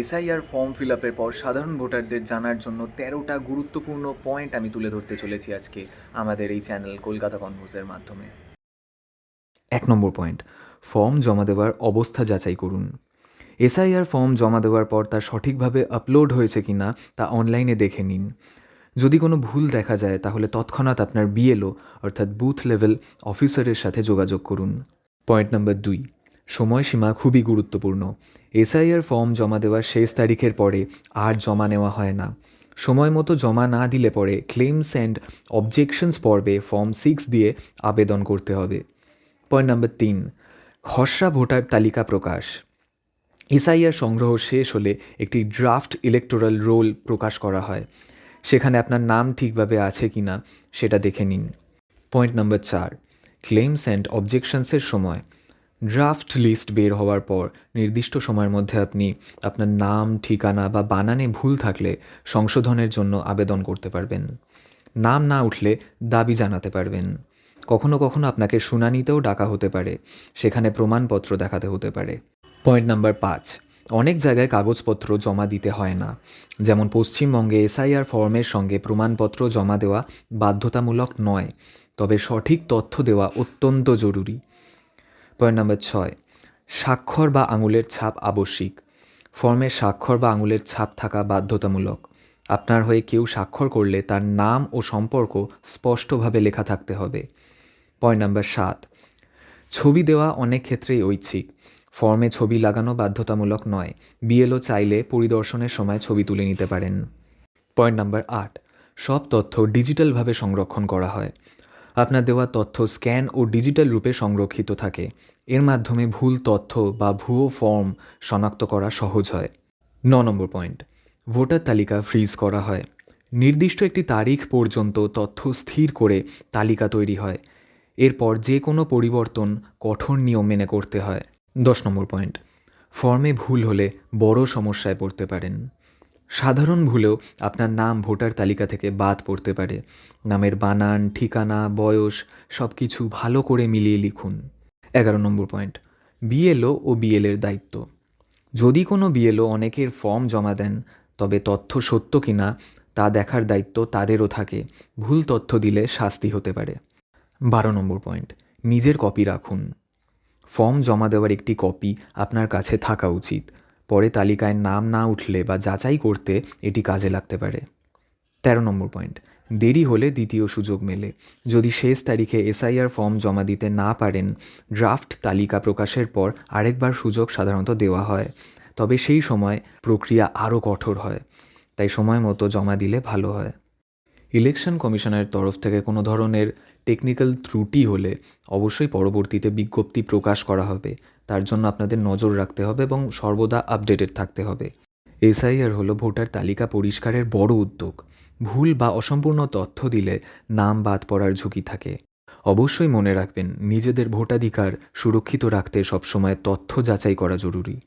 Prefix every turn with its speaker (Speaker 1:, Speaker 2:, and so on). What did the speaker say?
Speaker 1: SIR form fill আপের পর সাধারণ ভোটারদের জানার জন্য তেরোটা গুরুত্বপূর্ণ পয়েন্ট আমি তুলে ধরতে চলেছি আজকে আমাদের এই চ্যানেল কলকাতা কনভোজের মাধ্যমে। এক নম্বর পয়েন্ট, ফর্ম জমা দেওয়ার অবস্থা যাচাই করুন। এসআইআর ফর্ম জমা দেওয়ার পর তা সঠিকভাবে আপলোড হয়েছে কিনা তা অনলাইনে দেখে নিন। যদি কোনো ভুল দেখা যায়, তাহলে তৎক্ষণাৎ আপনার বিএলও, অর্থাৎ বুথ লেভেল অফিসারের সাথে যোগাযোগ করুন। পয়েন্ট নম্বর দুই সময়সীমা খুবই গুরুত্বপূর্ণ। এসআইআর ফর্ম জমা দেওয়ার শেষ তারিখের পরে আর জমা নেওয়া হয় না। সময় মতো জমা না দিলে পরে ক্লেমস অ্যান্ড অবজেকশনস পর্বে ফর্ম সিক্স দিয়ে আবেদন করতে হবে। পয়েন্ট নাম্বার তিন, খসড়া ভোটার তালিকা প্রকাশ। এসআইআর সংগ্রহ শেষ হলে একটি ড্রাফট ইলেকটোরাল রোল প্রকাশ করা হয়। সেখানে আপনার নাম ঠিকভাবে আছে কি না সেটা দেখে নিন। পয়েন্ট নাম্বার চার ক্লেমস অ্যান্ড অবজেকশনসের সময়। ড্রাফট লিস্ট বের হওয়ার পর নির্দিষ্ট সময়ের মধ্যে আপনি আপনার নাম, ঠিকানা বা বানানে ভুল থাকলে সংশোধনের জন্য আবেদন করতে পারবেন। নাম না উঠলে দাবি জানাতে পারবেন। কখনো কখনো আপনাকে শুনানিতেও ডাকা হতে পারে। সেখানে প্রমাণপত্র দেখাতে হতে পারে। পয়েন্ট নাম্বার পাঁচ। অনেক জায়গায় কাগজপত্র জমা দিতে হয় না। যেমন পশ্চিমবঙ্গে এসআইআর ফর্মের সঙ্গে প্রমাণপত্র জমা দেওয়া বাধ্যতামূলক নয়। তবে সঠিক তথ্য দেওয়া অত্যন্ত জরুরি। পয়েন্ট নাম্বার ছয়, স্বাক্ষর বা আঙুলের ছাপ আবশ্যিক। ফর্মে স্বাক্ষর বা আঙুলের ছাপ থাকা বাধ্যতামূলক। আপনার হয়ে কেউ স্বাক্ষর করলে তার নাম ও সম্পর্ক স্পষ্টভাবে লেখা থাকতে হবে। পয়েন্ট নাম্বার সাত, ছবি দেওয়া অনেক ক্ষেত্রেই ঐচ্ছিক। ফর্মে ছবি লাগানো বাধ্যতামূলক নয়। বিএলও চাইলে পরিদর্শনের সময় ছবি তুলে নিতে পারেন। পয়েন্ট নাম্বার আট, সব তথ্য ডিজিটালভাবে সংরক্ষণ করা হয়। আপনার দেওয়া তথ্য স্ক্যান ও ডিজিটাল রূপে সংরক্ষিত থাকে। এর মাধ্যমে ভুল তথ্য বা ভুয়ো ফর্ম শনাক্ত করা সহজ হয়। ন নম্বর পয়েন্ট, ভোটার তালিকা ফ্রিজ করা হয়। নির্দিষ্ট একটি তারিখ পর্যন্ত তথ্য স্থির করে তালিকা তৈরি হয়। এরপর যে কোনো পরিবর্তন কঠোর নিয়ম মেনে করতে হয়। দশ নম্বর পয়েন্ট, ফর্মে ভুল হলে বড় সমস্যায় পড়তে পারেন। সাধারণ ভুলেও আপনার নাম ভোটার তালিকা থেকে বাদ পড়তে পারে। নামের বানান, ঠিকানা, বয়স সব কিছু ভালো করে মিলিয়ে লিখুন। এগারো নম্বর পয়েন্ট, বিএলও ও বিএলের দায়িত্ব। যদি কোনো বিএলও অনেকের ফর্ম জমা দেন, তবে তথ্য সত্য কিনা তা দেখার দায়িত্ব তাদেরও থাকে। ভুল তথ্য দিলে শাস্তি হতে পারে। বারো নম্বর পয়েন্ট, নিজের কপি রাখুন। ফর্ম জমা দেওয়ার একটি কপি আপনার কাছে থাকা উচিত। পরে তালিকায় নাম না উঠলে বা যাচাই করতে এটি কাজে লাগতে পারে। তেরো নম্বর পয়েন্ট। দেরি হলে দ্বিতীয় সুযোগ মেলে। যদি শেষ তারিখে এসআইআর ফর্ম জমা দিতে না পারেন, ড্রাফট তালিকা প্রকাশের পর আরেকবার সুযোগ সাধারণত দেওয়া হয়। তবে সেই সময় প্রক্রিয়া আরও কঠোর হয়। তাই সময় মতো জমা দিলে ভালো হয়। ইলেকশন কমিশনের তরফ থেকে কোনো ধরনের টেকনিক্যাল ত্রুটি হলে অবশ্যই পরবর্তীতে বিজ্ঞপ্তি প্রকাশ করা হবে। তার জন্য আপনাদের নজর রাখতে হবে এবং সর্বদা আপডেটেড থাকতে হবে। এসআইআর হলো ভোটার তালিকা পরিষ্কারের বড় উদ্যোগ। ভুল বা অসম্পূর্ণ তথ্য দিলে নাম বাদ পড়ার ঝুঁকি থাকে। অবশ্যই মনে রাখবেন, নিজেদের ভোটাধিকার সুরক্ষিত রাখতে সবসময় তথ্য যাচাই করা জরুরি।